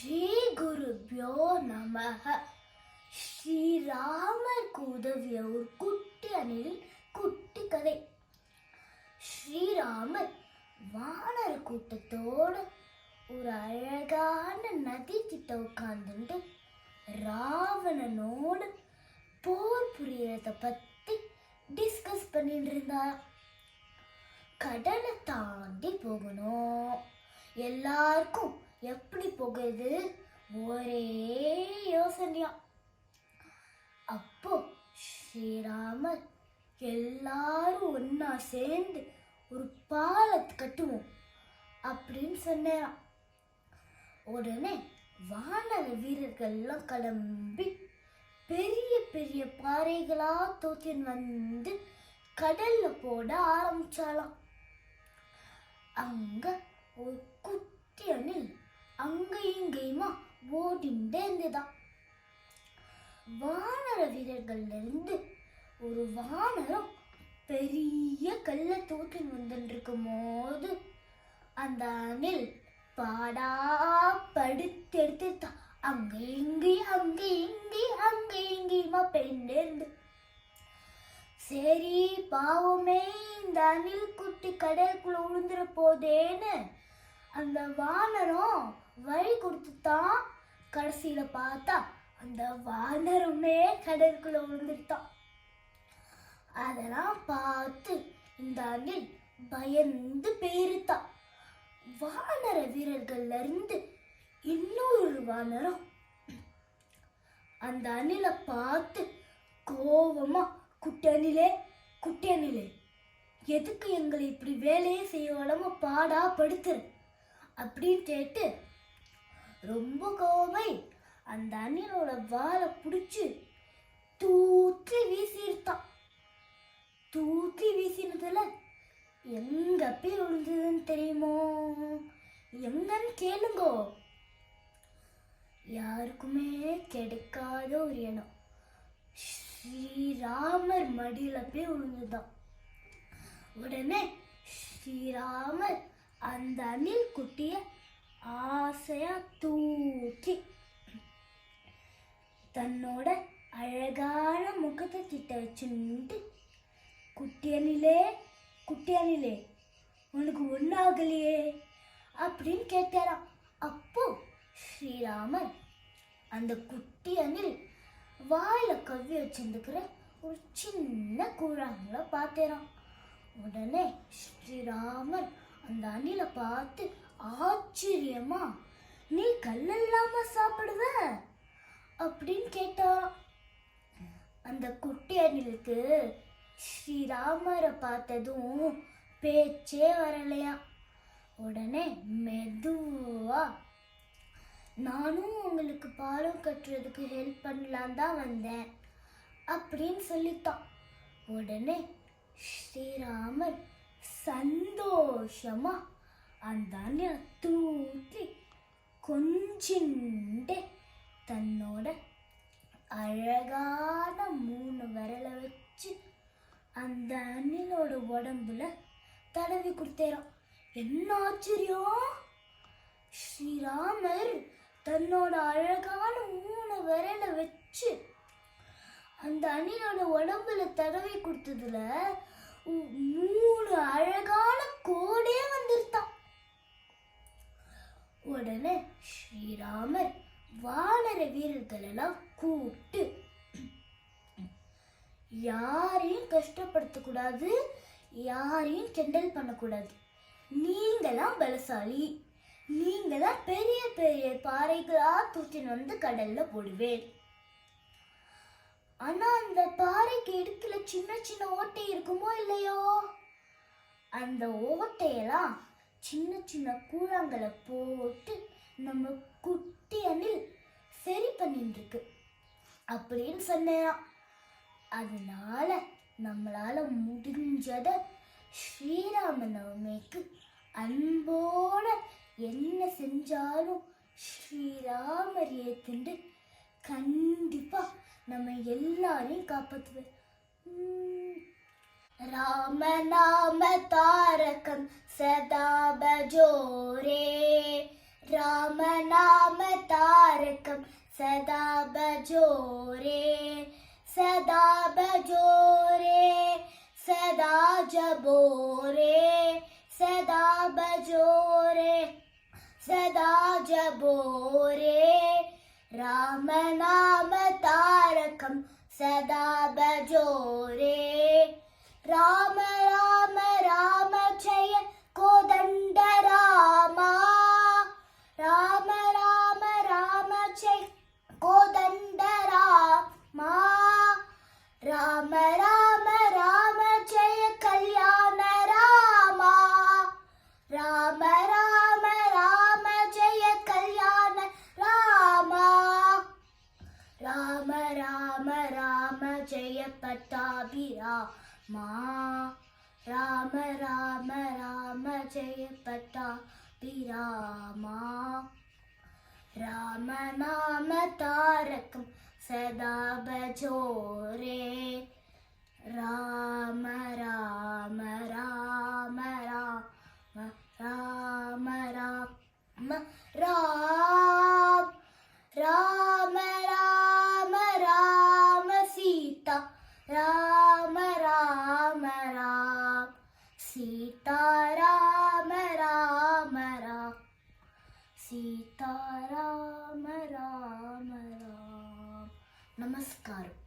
ஸ்ரீ குருபியோ நமக ஸ்ரீராமர் உதவிய ஒரு குட்டி அணில் குட்டி கதை ஸ்ரீராமர் வானர கூட்டத்தோடு ஒரு அழகான நதி கிட்ட உட்காந்துட்டு ராவணனோடு போர் புரியறத பத்தி டிஸ்கஸ் பண்ணிட்டு இருந்தார் கடலை தாண்டி போகணும். எல்லாருக்கும் எப்படி போகுது? ஒரே யோசனையா. அப்போ ஸ்ரீராமர் எல்லாரும் ஒன்னா சேர்ந்து ஒரு பாலத்தை கட்டுவோம் அப்படின்னு சொன்னாராம். உடனே வானர வீரர்கள்லாம் கிளம்பி பெரிய பெரிய பாறைகளா தோத்தின் வந்து கடல்ல போட ஆரம்பிச்சாலாம் அங்க ஒரு குட்டி அணில் அங்க இங்கேயுமா ஓடிண்டே இருந்துதான் வானர வீரர்கள்ல இருந்து ஒரு வானரம் பெரிய கல்லை தூக்கின்னு வந்துட்டு இருக்கும் போது அந்த அணில் பாடா படுத்து எடுத்து அங்க இங்கேயும் அங்க இங்கேயும் அங்க இங்கேயுமா பெண்டே இருந்து. சரி பாவமே இந்த அணில் குட்டி கடைக்குள்ள விழுந்துற போதேன்னு அந்த வானரம் வழி கொடுத்துட்டான் கடைசியில் பார்த்தா அந்த வானரமே கடலுக்குள்ள விழுந்துட்டான் அதெல்லாம் பார்த்து இந்த அணில் பயந்து பேருத்தான் வானர வீரர்கள்ல இருந்து இன்னொரு வானரம். அந்த அணிலை பார்த்து கோபமா குட்டணிலே அணிலே எதுக்கு எங்களை இப்படி வேலையே செய்ய வளமா பாடா படுத்துரு அப்படின்னு கேட்டு ரொம்ப கோவமை அந்த அணிலோட வாழை பிடிச்சி தூக்கி வீசியிருத்தான் தூக்கி வீசினதுல எங்க போய் விழுந்ததுன்னு தெரியுமோ? எங்கன்னு கேளுங்கோ. யாருக்குமே கிடைக்காத ஒரு இடம் ஸ்ரீராமர் மடியில போய் விழுந்துதான் உடனே ஸ்ரீராமர் அந்த அணில் குட்டிய ஆசையா தூக்கி தன்னோட அழகான முகத்தை கிட்ட வச்சுட்டு குட்டி அணிலே குட்டி அணிலே உனக்கு ஒன்றாகலையே அப்படின்னு கேட்டாராம். அப்போ ஸ்ரீராமர் அந்த குட்டி அணில் வாயில கவ்வி வச்சிருந்துக்கிற ஒரு சின்ன கூழாங்களை பார்த்தேறான் உடனே ஸ்ரீராமர் அந்த அணிலை பார்த்து ஆச்சரியமா நீ கல்லல்லாம சாப்பிடுவ? அப்படின்னு கேட்டாராம் அந்த குட்டி அணிலுக்கு ஸ்ரீராமரை பார்த்ததும் பேச்சே வரலையா? உடனே மெதுவா நானும் உங்களுக்கு பாலம் கட்டுறதுக்கு ஹெல்ப் பண்ணலாம் தான் வந்தேன் அப்படின்னு சொல்லித்தான் உடனே ஸ்ரீராமர் சந்தோஷமா அந்த அணிலை தூக்கி கொஞ்சிண்டே தன்னோட அழகான மூணு விரலை வச்சு அந்த அணிலோட உடம்புல தடவி கொடுத்தேராம் என்ன ஆச்சரியம்? ஸ்ரீராமர் தன்னோட அழகான மூணு விரலை வச்சு அந்த அணிலோட உடம்புல தடவி கொடுத்ததுல மூணு அழகான கோடே வந்துருத்தான். உடனே ஸ்ரீராமர் வானர வீரர்கள் எல்லாம் கூப்பிட்டு யாரையும் கஷ்டப்படுத்தக்கூடாது யாரையும் கிண்டல் பண்ணக்கூடாது. நீங்களாம் பலசாலி. நீங்களாம் தான் பெரிய பெரிய பாறைகளா தூக்கின்னு வந்து கடல்ல போடுவேன். ஆனா அந்த பாறைக்கு இடுக்குல சின்ன சின்ன ஓட்டை இருக்குமோ இல்லையோ? அந்த ஓட்டையெல்லாம் சின்ன சின்ன கூழாங்கலை போட்டு நம்ம குட்டி அணில் சரி பண்ணிட்டு இருக்கு அப்படின்னு சொன்னேன். அதனால நம்மளால முடிஞ்சத ஸ்ரீராம நவமிக்கு அன்போட என்ன செஞ்சாலும் ஸ்ரீராமர் ஏத்துண்டு கண்டிப்பா നമ്മൾ எல்லாரையும் காப்பாற்றுவேன் രാമനാമ താരകം സദാബജോരേ രാമനാമ താരകം സദാബജോരേ സദാബജോരേ സദാ ജബോരേ. സദാബജോരേ സദാ ജബോരേ. ராமநாம தாரகம் சதா பஜோரே. ராம ராம ராம ஜெய கோதண்ட ராமா. ராம ராம ராம ஜெய கோதண்ட ராமா ராம. ராம பட்டாபிராமா ராம ராம ராம ஜெய பட்டாபிராமா ராம நாம தாரகம் சதா பஜோரே ராம ராம ராம ராம ராம ராம ராம சீதாராம ராம ராம சீதாராம ராம ராம நமஸ்காரம்